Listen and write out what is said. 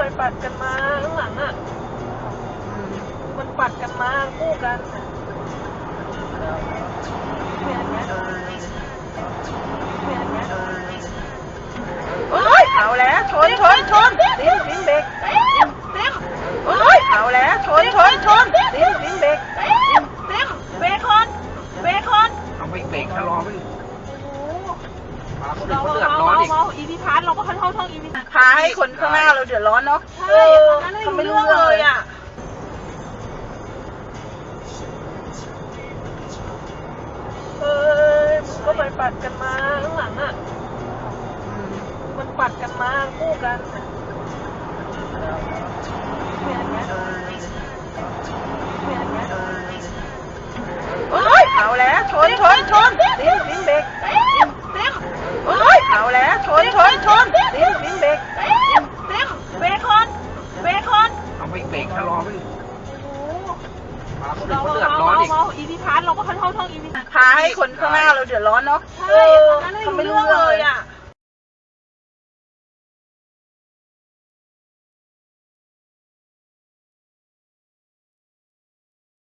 เคยปัดกันมาข้างหลังอะ มันปัดกันมาคู่กันเฮ้ยเอาแล้วชนชนชนดิ้นดิ้นเบรกดิ้มเฮ้นโอ๊ยเอาแล้วชนชนชนดิ้นดิ้นเบรกดิ้นดิ้นเบรกคนเบรกคนเอาไปเบรกชะลอไปดิปลาเขเป็เลื ร้อนอีกเมาอีพีพาร์ทเราก็ค่อนข้างท่องอีพีพาให้คนข้างหน้าเราเดือดร้อนเนาะใช่อันนั้นเขาไม่ไม่รู้รู้เรื่องเลเลยยอะอะเอ้ยมันก็ไปปัดกันมาข้างหลังอะมันปัดกันมาคู่กันโอ๊ยเอาแล้วชนชนชน เราเขาเมาเดือดร้อนเมาอีกเมาอีพีพาร์ทเราก็ค่อนข้างท่องอีพีพาให้คนข้างหน้าเราเดือดร้อนเนาะใช่อันนั้นไม่รู้เรื่องเลยอะ